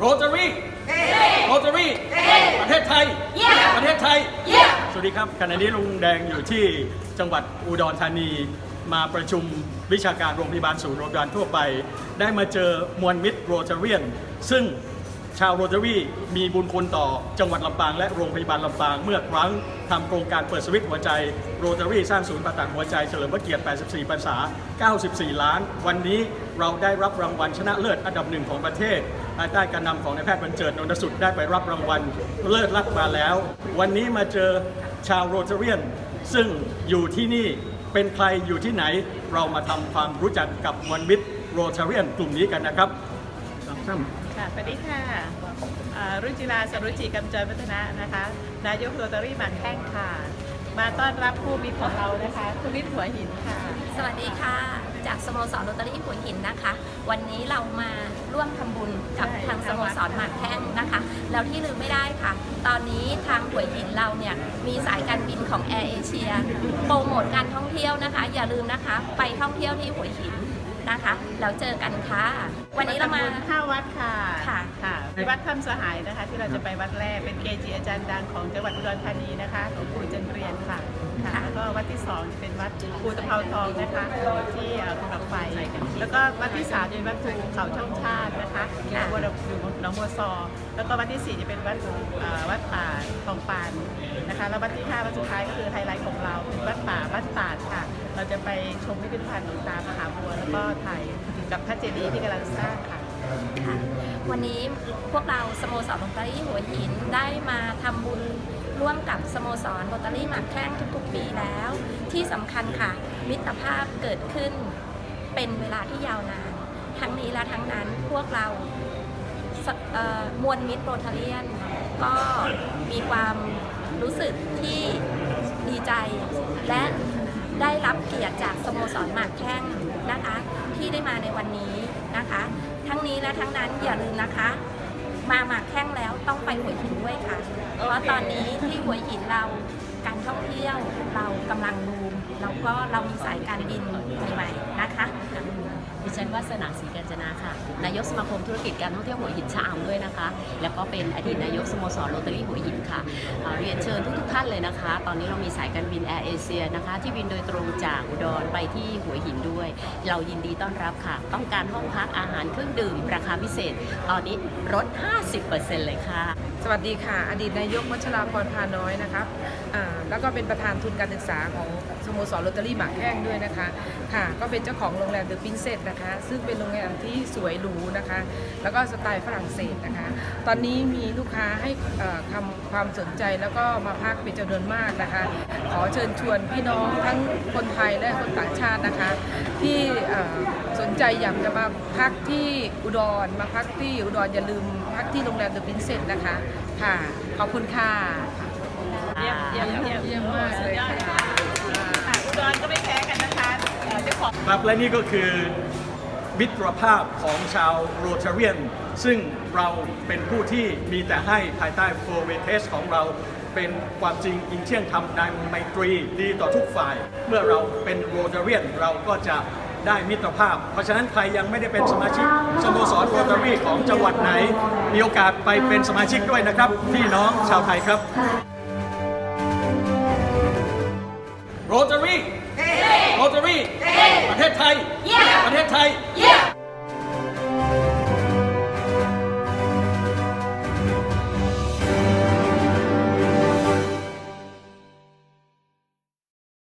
โรตารีโรตารีประเทศไทย ประเทศไทย สวัสดีครับขณะนี้ลุงแดงอยู่ที่จังหวัดอุดรธานี มาประชุมวิชาการโรงพยาบาลศูนย์โรงพยาบาลทั่วไป ได้มาเจอมวลมิตรโรตาเรียน ซึ่ง ชาวโรตารีมีบุญคุณต่อจังหวัดลำปางและโรงพยาบาลลำปาง เมื่อครั้งทำโครงการเปิดสวิตช์หัวใจโรตารี่สร้างศูนย์ผ่าตัดหัวใจเฉลิมพระเกียรติ 84 พรรษา 94 ล้าน วันนี้เราได้รับรางวัลชนะเลิศอันดับหนึ่งของประเทศภายใต้การนำของนายแพทย์บรรเจิดนนทสุดได้ไปรับรางวัลเลิศลักมาแล้ว วันนี้มาเจอชาวโรตาเรียน ซึ่งอยู่ที่นี่เป็นใครอยู่ที่ไหน เรามาทำความรู้จักกับมวลมิตรโรตาเรียนกลุ่มนี้กันนะครับ สามท่านค่ะสวัสดีค่ะอ่ารุ่งจิราสรุจิกำจรวัฒนะนะคะ นายกโรตารี่หมันแข้งค่ะ มาต้อนรับผู้มีของเรานะคะคุณวิทย์หัวหินค่ะ สวัสดีค่ะ จากสโมสรโรตารี่หัวหินนะคะ วันนี้เรามาร่วมทำบุญกับใช่ทางสโมสรหมากแข้งนะคะ แล้วที่ลืมไม่ได้ค่ะ ตอนนี้ทางหัวหินเราเนี่ยมีสายการบินของแอร์เอเชียโปรโมทการท่องเที่ยวนะคะ อย่าลืมนะคะ ไปท่องเที่ยวที่หัวหิน นะคะ แล้วเจอกันค่ะ วันนี้เรามาห้าวัดค่ะค่ะ ค่ะวัดถ้ำสหายนะคะ ที่เราจะไปวัดแรกเป็นเกจิอาจารย์ดังของจังหวัดอุดรธานีนะคะของครูจันเรียนค่ะค่ะ แล้วก็วัดที่สองเป็นวัดภูตะเภาทองนะคะที่เอ่อภูเขาไฟแล้วก็วัดที่สามจะเป็นวัดภูเขาช่องชาตินะคะอยู่หนองบัวอยู่หนองบัวซอ แล้วก็วัดที่สี่จะเป็นวัดเอ่อวัดป่าทองปานนะคะ แล้ววัดที่ห้าวัดสุดท้ายก็คือไฮไลท์ของเราคือวัดป่าวัดตาดค่ะเรา จะไปชมพิพิธภัณฑ์หลวงตามหาบัว แล้วก็ถ่ายกับพระเจดีย์ที่กำลังสร้างค่ะ ค่ะวันนี้พวกเราสโมสรโรตารี่หัวหินได้มาทำบุญร่วมกับสโมสรโรตารี่หมากแข้งทุกๆปีแล้ว ที่สำคัญค่ะ มิตรภาพเกิดขึ้นเป็นเวลาที่ยาวนาน ทั้งนี้และทั้งนั้นพวกเราสเอ่อมวลมิตรโรตาเรียน ก็มีความรู้สึกที่ดีใจและ ได้รับเกียรติจากสโมสรหมากแข้งนะคะที่ได้มาในวันนี้นะคะ ทั้งนี้และทั้งนั้นอย่าลืมนะคะ มาหมากแข้งแล้วต้องไปหัวหินด้วยค่ะ เพราะตอนนี้ที่หัวหินเราการท่องเที่ยวเรากำลังบูมแล้วก็เรามีสายการบินใหม่ๆนะคะ วัสนาศรีกัญจนาค่ะ นายกสมาคมธุรกิจการท่องเที่ยวหัวหินชะอำด้วยนะคะ แล้วก็เป็นอดีตนายกสโมสรโรตารี่หัวหินค่ะเอ่อเรียนเชิญทุกๆท่านเลยนะคะ ตอนนี้เรามีสายการบินแอร์เอเชียนะคะ ที่บินโดยตรงจากอุดรไปที่หัวหินด้วย เรายินดีต้อนรับค่ะ ต้องการห้องพักอาหารเครื่องดื่มราคาพิเศษ ตอนนี้ลด 50%เลยค่ะสวัสดีค่ะ อดีตนายกวัชราพรพาน้อยนะครับแล้วก็เป็นประธานทุนการศึกษาของสโมสรโรตารี่หมากแข้งด้วยนะคะ ค่ะ ก็เป็นเจ้าของโรงแรมเดอะพินเซสนะคะ ซึ่งเป็นโรงแรมที่สวยหรูนะคะ แล้วก็สไตล์ฝรั่งเศสนะคะ ตอนนี้มีลูกค้าให้เอ่อคำความสนใจแล้วก็มาพักเป็นจำนวนมากนะคะ ขอเชิญชวนพี่น้องทั้งคนไทยและคนต่างชาตินะคะ ที่สนใจอยากจะมาพักที่อุดร มาพักที่อุดรอย่าลืมพักที่โรงแรมเดอะพินเซสนะคะค่ะ ขอบคุณค่ะเยี่ยมเยี่ยมเยี่ยมเยี่ยมมากเลยค่ะค่ะอุดรก็ไม่แพ้กันนะคะเอ่อเจ้าของครับและนี่ก็คือมิตรภาพของชาวโรตาเรียน ซึ่งเราเป็นผู้ที่มีแต่ให้ภายใต้โฟเวเทสของเราเป็นความจริงอิงเที่ยงธรรมในไมตรีดีต่อทุกฝ่าย เมื่อเราเป็นโรตาเรียนเราก็จะ ได้มิตรภาพ เพราะฉะนั้นใครยังไม่ได้เป็นสมาชิกสโมสรโรตารีของจังหวัดไหน มีโอกาสไปเป็นสมาชิกด้วยนะครับ พี่น้องชาวไทยครับโรตารีโรตารีประเทศไทย ประเทศไทย